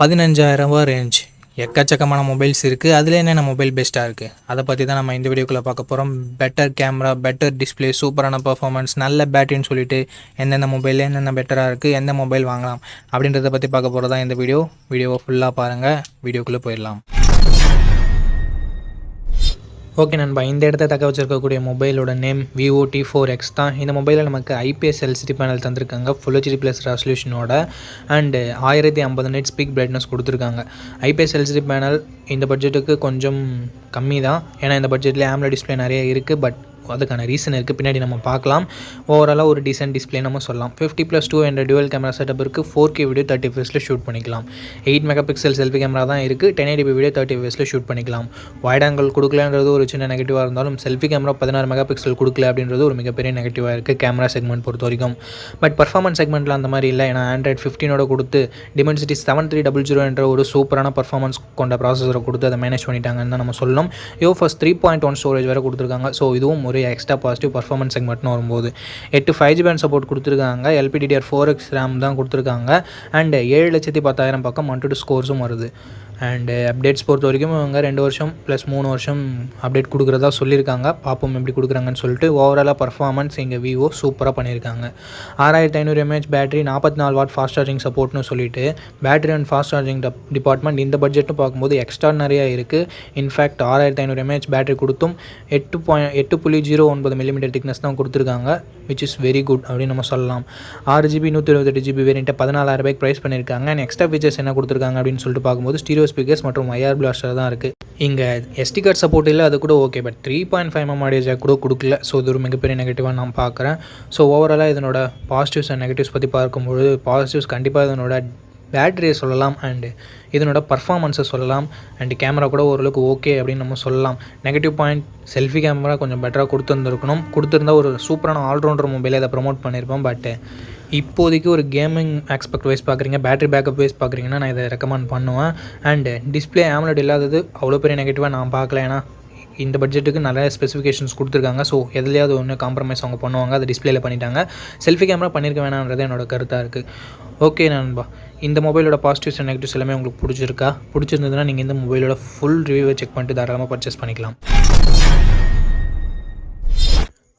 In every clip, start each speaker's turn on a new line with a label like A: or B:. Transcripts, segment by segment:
A: பதினஞ்சாயிரரூபா range எக்கச்சக்கமான mobiles இருக்குது அதில் என்னென்ன மொபைல் பெஸ்ட்டாக இருக்குது அதை பற்றி தான் நம்ம இந்த வீடியோக்குள்ளே பார்க்க போகிறோம் பெட்டர் கேமரா பெட்டர் டிஸ்ப்ளே சூப்பரான பர்ஃபார்மன்ஸ் நல்ல பேட்டரின்னு சொல்லிட்டு எந்தெந்த மொபைல் என்னென்ன பெட்டராக இருக்குது எந்த மொபைல் வாங்கலாம் அப்படின்றத பற்றி பார்க்க போகிறதா இந்த வீடியோ. வீடியோவை ஃபுல்லாக பாருங்கள் வீடியோக்குள்ளே போயிடலாம். ஓகே நண்பா இந்த இடத்த தக்க வச்சுருக்கக்கூடிய மொபைலோட name Vivo T four X தான். இந்த மொபைலில் நமக்கு ஐபிஎஸ் எல்சிடி பேனல் தந்திருக்காங்க. ஃபுல் ஹெச்டி ப்ளஸ் ரெசல்யூஷனோட அண்டு ஆயிரத்தி ஐம்பது நைட் ஸ்பீக் பிரைட்னஸ் கொடுத்துருக்காங்க. ஐபிஎஸ் எல்சிடி பேனல் இந்த பட்ஜெட்டுக்கு கொஞ்சம் கம்மி தான் ஏன்னா இந்த பட்ஜெட்லேயே ஆம்ல டிஸ்பிளே நிறைய இருக்குது பட் அதுக்கான ரீசன் இருக்குது பின்னாடி நம்ம பார்க்கலாம். ஓவராலாக ஒரு டீசென்ட் டிஸ்பிளே நம்ம சொல்லலாம். ஃபிஃப்டி ப்ளஸ் டூ என்ற டுவல் கேமரா செட்டப் இருக்குது ஃபோர் கே வீடியோ தேர்ட்டி ஃபேஸில் ஷூட் பண்ணிக்கலாம். Eight mega pixel selfie camera தான் இருக்குது டென் எயிட்டி வீடியோ தேர்ட்டி ஃபேஸில் ஷூட் பண்ணிக்கலாம். வைட் ஆங்கிள் கொடுக்கலன்றது ஒரு சின்ன நெகட்டிவாக இருந்தாலும் செல்ஃபி கேமரா பதினாறு மெகா பிக்சல் கொடுக்கல அப்படின்றது ஒரு மிகப்பெரிய நெகட்டிவாக இருக்குது கேமரா செக்மெண்ட் பொறுத்த வரைக்கும். பட் பர்ஃபார்மன்ஸ் செக்மெண்ட்டில் அந்த மாதிரி இல்லை. ஏன்னா ஆண்ட்ராய்ட் ஃபிஃப்டீனோட கொடுத்து Dimensity seven three double zero என்ற ஒரு சூப்பரான பர்ஃபார்மன்ஸ் கொண்ட ப்ராசஸரை கொடுத்து அதை மேனேஜ் பண்ணிட்டாங்கன்னு தான் நம்ம சொல்லணும். யோ first three point one storage வேறு கொடுத்துருக்காங்க. ஸோ இதுவும் ஒரு எக்ஸ்ட்ரா பாசிட்டிவ் பர்ஃபார்மன்ஸ் செக்மெண்ட்னு வரும்போது. எட்டு ஃபைவ் ஜி பேண்ட் சப்போர்ட் கொடுத்துருக்காங்க. எல்பிடிடிஆர் ஃபோர் எக்ஸ் ரேம் தான் கொடுத்துருக்காங்க. அண்ட் ஏழு லட்சத்தி பத்தாயிரம் பக்கம் ஒன் ஸ்கோர்ஸும் வருது. அண்டு அப்டேட்ஸ் பொறுத்த வரைக்கும் இவங்க ரெண்டு வருஷம் ப்ளஸ் மூணு வருஷம் அப்டேட் கொடுக்குறதா சொல்லியிருக்காங்க. பார்ப்போம் எப்படி கொடுக்குறாங்கன்னு சொல்லிட்டு ஓவராலாக பர்ஃபார்மன்ஸ் இங்கே விவோ சூப்பராக பண்ணியிருக்காங்க. ஆறாயிரத்தி ஐநூறு எம்ஏஹெச் பேட்டரி நாற்பத்தி நாலு வாட் ஃபாஸ்ட் சார்ஜிங் சப்போர்ட்னு சொல்லிட்டு battery and fast charging department இந்த பட்ஜெட்னு பார்க்கும்போது எக்ஸ்ட்ரா நிறையா இருக்குது இன்ஃபேக்ட் ஆறாயிரத்தி ஐநூறு எம்ஏஹெச் பேட்டரி கொடுத்தும் எட்டு பாயிண்ட் எட்டு புள்ளி ஜீரோ ஒன்பது மில்லிமீட்டர் திக்னஸ் தான் கொடுத்துருக்காங்க விச் இஸ் வெரி குட் அப்படின்னு நம்ம சொல்லலாம். ஆறு ஜிபி நூற்றி இருபத்தெட்டு ஜிபி வேரியண்ட்டை பதினாலாயிரம் ரூபாய்க்கு ப்ரைஸ் பண்ணியிருக்காங்க. அண்ட் எக்ஸ்ட்ரா ஃபீச்சர்ஸ் என்ன கொடுத்துருக்காங்க அப்படின்னு சொல்லிட்டு பார்க்கும்போது ஸ்டீரியோ ஸ்பீக்கர்ஸ் மற்றும் ஐஆர் பிளாஸ்டர் தான் இருக்குது இங்கே எஸ்டி கார்டு சப்போர்ட் இல்லை அது கூட okay but three point five M audio jack கூட கொடுக்கல. ஸோ இது ஒரு மிகப்பெரிய நெகட்டிவாக நான் பார்க்குறேன். ஸோ ஓவராலாக இதனோட பாசிட்டிவ்ஸ் அண்ட் நெகட்டிவ்ஸ் பற்றி பார்க்கும்போது பாசிட்டிவ்ஸ் கண்டிப்பாக இதனோட பேட்டரியை சொல்லலாம் அண்டு இதனோட பர்ஃபாமன்ஸை சொல்லலாம். அண்டு கேமரா கூட ஓரளவுக்கு ஓகே அப்படின்னு நம்ம சொல்லலாம். நெகட்டிவ் பாயிண்ட் செல்ஃபி கேமரா கொஞ்சம் பெட்டராக கொடுத்துருந்துருக்கணும். கொடுத்துருந்தா ஒரு சூப்பரான ஆல்ரவுண்டர் மொபைலை அதை ப்ரொமோட் பண்ணியிருப்போம். பட் இப்போதைக்கு ஒரு கேமிங் ஆஸ்பெக்ட் வைஸ் பார்க்குறீங்க பேட்டரி பேக்கப் வைஸ் பார்க்குறீங்கன்னா நான் இதை ரெக்கமெண்ட் பண்ணுவேன். அண்டு டிஸ்பிளே ஆம்லெட் இல்லாதது அவ்வளோ பெரிய நெகட்டிவாக நான் பார்க்கல. ஏன்னா இந்த பட்ஜெட்டுக்கு நிறைய ஸ்பெசிஃபிகேஷன்ஸ் கொடுத்துருக்காங்க. ஸோ எதுலையாவது ஒன்று காம்ப்ரமைஸ் அவங்க பண்ணுவாங்க அதை டிஸ்பிளேல பண்ணிட்டாங்க. செல்ஃபி கேமரா பண்ணியிருக்க வேணான்றது என்னோட கருத்தாக இருக்குது ஓகே நண்பா. இந்த மொபைலோட பாசிட்டிவ்ஸ் அண்ட் நெகட்டிவ்ஸ் எல்லாமே உங்களுக்கு பிடிச்சிருக்கா? பிடிச்சிருந்ததுன்னா நீங்கள் இந்த மொபைலோட ஃபுல் ரிவ்யூவை செக் பண்ணிட்டு தாராளமாக பர்ச்சேஸ் பண்ணிக்கலாம்.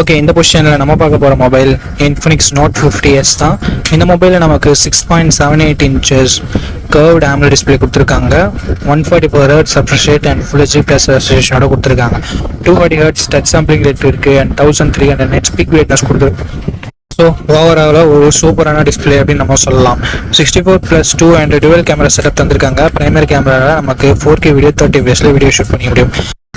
A: ஓகே இந்த பொசிஷனில் நம்ம பார்க்க போகிற mobile Infinix Note fifty S தான். இந்த மொபைலில் நமக்கு six point seven eight inches curved AMOLED display கொடுத்துருக்காங்க. One forty four hertz appreciate and full HD plus ரெஸ்ட்ரேஷனோட கொடுத்துருக்காங்க. Two forty hertz touch sampling rate இருக்குது and thousand three hundred nits peak brightness கொடுத்துருக்கு. So ஓவராலாக ஒரு சூப்பரான display அப்படின்னு நம்ம சொல்லலாம். Sixty four plus two and dual camera setup தந்திருக்காங்க பிரைமரி கேமராவில் நமக்கு ஃபோர் கே வீடியோ தேர்ட்டி ஃபேஸில் வீடியோ ஷூட் பண்ணிக்க முடியும்.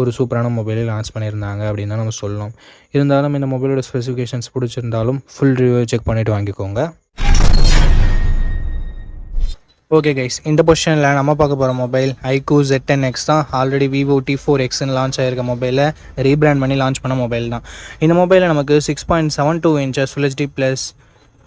A: ஒரு சூப்பரான மொபைலே லான்ச் பண்ணியிருந்தாங்க அப்படின்னு தான் நம்ம சொல்லணும். இருந்தாலும் இந்த மொபைலோட ஸ்பெசிஃபிகேஷன்ஸ் பிடிச்சிருந்தாலும் ஃபுல் ரிவ்யூ செக் பண்ணிவிட்டு வாங்கிக்கோங்க. ஓகே கைஸ் இந்த பொசிஷனில் நம்ம பார்க்க போகிற mobile iQOO Z ten X தான். ஆல்ரெடி விவோ டி ஃபோர் எக்ஸ்னு லான்ச் ஆயிருக்க மொபைலை ரீபிராண்ட் பண்ணி லான்ச் பண்ண மொபைல் தான். இந்த மொபைலில் நமக்கு six point seven two inches full HD plus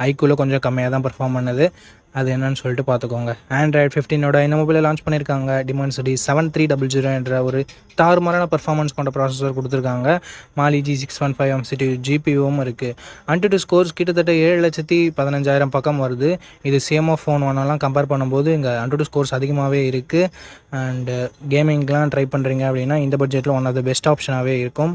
A: ஐக்குள்ளே கொஞ்சம் கம்மியாக தான் பர்ஃபார்ம் பண்ணுது. அது என்னன்னு சொல்லிட்டு பார்த்துக்கோங்க ஆண்ட்ராய்ட் ஃபிஃப்டினோட இந்த மொபைலை லான்ச் பண்ணியிருக்காங்க Dimensity seven three double zero என்ற ஒரு தாறுமாறான பர்ஃபார்மன்ஸ் கொண்ட ப்ராசஸர் கொடுத்துருக்காங்க. Mali G six one five MCT ஜிபிஓவும் இருக்குது அன்டு ஸ்கோர்ஸ் கிட்டத்தட்ட ஏழு லட்சத்தி பதினஞ்சாயிரம் பக்கம் வருது. இது சேமாக ஃபோன் ஒன்றெல்லாம் கம்பேர் பண்ணும்போது இங்கே அன்டு ஸ்கோர்ஸ் அதிகமாகவே இருக்குது அண்டு கேமிங்லாம் ட்ரை பண்ணுறீங்க அப்படின்னா இந்த பட்ஜெட்டில் ஒன் ஆஃப் த பெஸ்ட் ஆப்ஷனாகவே இருக்கும்.